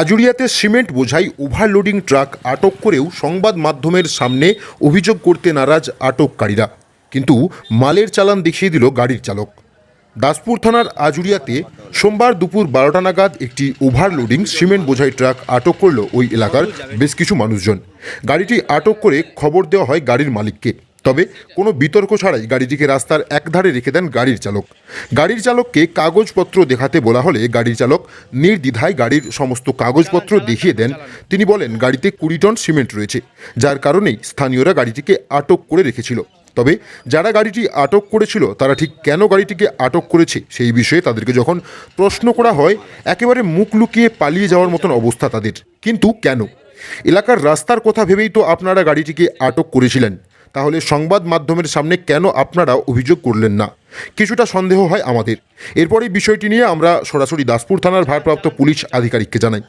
আজুরিয়াতে cement বোঝাই overloading truck আটক করেও সংবাদ মাধ্যমের সামনে অভিযোগ করতে নারাজ আটককারীরা। কিন্তু মালের চালান দেখিয়ে দিল গাড়ির চালক। দাসপুর থানার আজুরিয়াতে সোমবার দুপুর বারোটা নাগাদ একটি ওভারলোডিং সিমেন্ট বোঝাই ট্রাক আটক করল ওই এলাকার বেশ কিছু মানুষজন। গাড়িটি আটক করে খবর দেওয়া হয় গাড়ির মালিককে। তবে কোনো বিতর্ক ছাড়াই গাড়িটিকে রাস্তার একধারে রেখে দেন গাড়ির চালক। গাড়ির চালককে কাগজপত্র দেখাতে বলা হলে গাড়ির চালক নির্দ্বিধায় গাড়ির সমস্ত কাগজপত্র দেখিয়ে দেন। তিনি বলেন, গাড়িতে কুড়ি টন সিমেন্ট রয়েছে, যার কারণেই স্থানীয়রা গাড়িটিকে আটক করে রেখেছিল। তবে যারা গাড়িটি আটক করেছিল, তারা ঠিক কেন গাড়িটিকে আটক করেছে সেই বিষয়ে তাদেরকে যখন প্রশ্ন করা হয়, একেবারে মুখ লুকিয়ে পালিয়ে যাওয়ার মতন অবস্থা তাদের। কিন্তু কেন? এলাকার রাস্তার কথা ভেবেই তো আপনারা গাড়িটিকে আটক করেছিলেন। তাহলে সংবাদ মাধ্যমের সামনে কেন আপনারা অভিযোগ করলেন না? কিছুটা সন্দেহ হয় আমাদের। এরপরে বিষয়টি নিয়ে আমরা সরাসরি দাসপুর থানার ভারপ্রাপ্ত পুলিশ আধিকারিককে জানাই।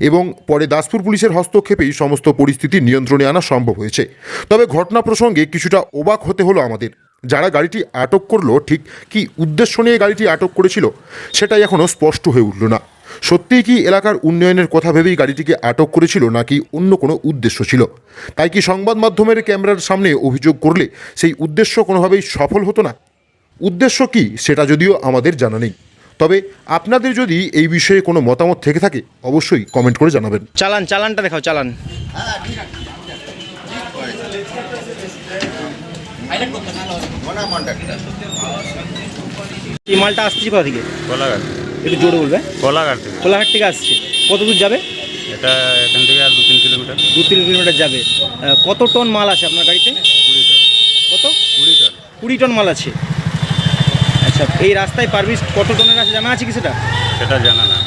এবং পরে দাসপুর পুলিশের হস্তক্ষেপেই সমস্ত পরিস্থিতি নিয়ন্ত্রণে আনা সম্ভব হয়েছে। তবে ঘটনা প্রসঙ্গে কিছুটা অবাক হতে হলো আমাদের। যারা গাড়িটি আটক করল, ঠিক কি উদ্দেশ্য নিয়ে গাড়িটি আটক করেছিল, সেটাই এখনও স্পষ্ট হয়ে উঠল না। সত্যিই কি এলাকার উন্নয়নের কথা ভেবেই গাড়িটিকে আটক করেছিল নাকি অন্য কোনো উদ্দেশ্য ছিল? তাই কি সংবাদ মাধ্যমের ক্যামেরার সামনে অভিযোগ করলে সেই উদ্দেশ্য কোনোভাবেই সফল হতো না? উদ্দেশ্য কি সেটা যদিও আমাদের জানা নেই। তবে আপনাদের যদি এই বিষয়ে কোনো মতামত থেকে থাকে অবশ্যই কমেন্ট করে জানাবেন। চালান চালানটা দেখাও চালান। এই মালটা আসছে কোথা থেকে? একটু জোরে বলবে কোলাঘাট থেকে। কোলাঘাট থেকে আসছে। কত দূর যাবে? এটা এখান থেকে আর দু তিন কিলোমিটার। দু তিন কিলোমিটার যাবে। কত টন মাল আছে আপনার গাড়িতে? কুড়ি টন। কত? কুড়ি টন। কুড়ি টন মাল আছে। আচ্ছা এই রাস্তায় পারমিট কত টনের আছে জানা আছে কি সেটা? সেটা জানা না।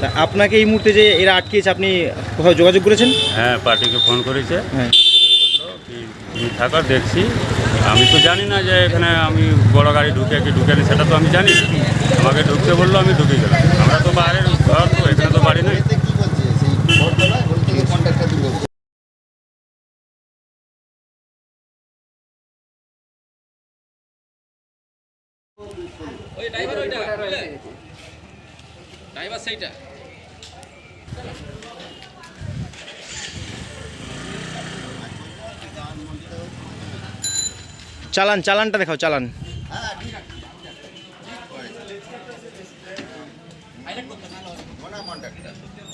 তা আপনাকে এই মুহূর্তে যে এরা আটকেছে আপনি কোথাও যোগাযোগ করেছেন? হ্যাঁ পার্টিকে ফোন করেছে। হ্যাঁ। তুমি দেখছি। আমি তো জানি না যে এখানে আমি বড় গাড়ি ঢুকে কি ঢুকে নি সেটা তো আমি জানি। আমাকে ঢুকতে বলল, আমি ঢুকে গেলাম। আমরা তো বাইরের ঘর তো, এখানে তো বাড়ি নেই। এতে কি বলছে সেই ভোটতলায় বলছে কন্ট্রাক্টর দিল চালান চালানটা দেখাও চালান। কন্ট্রাক্টর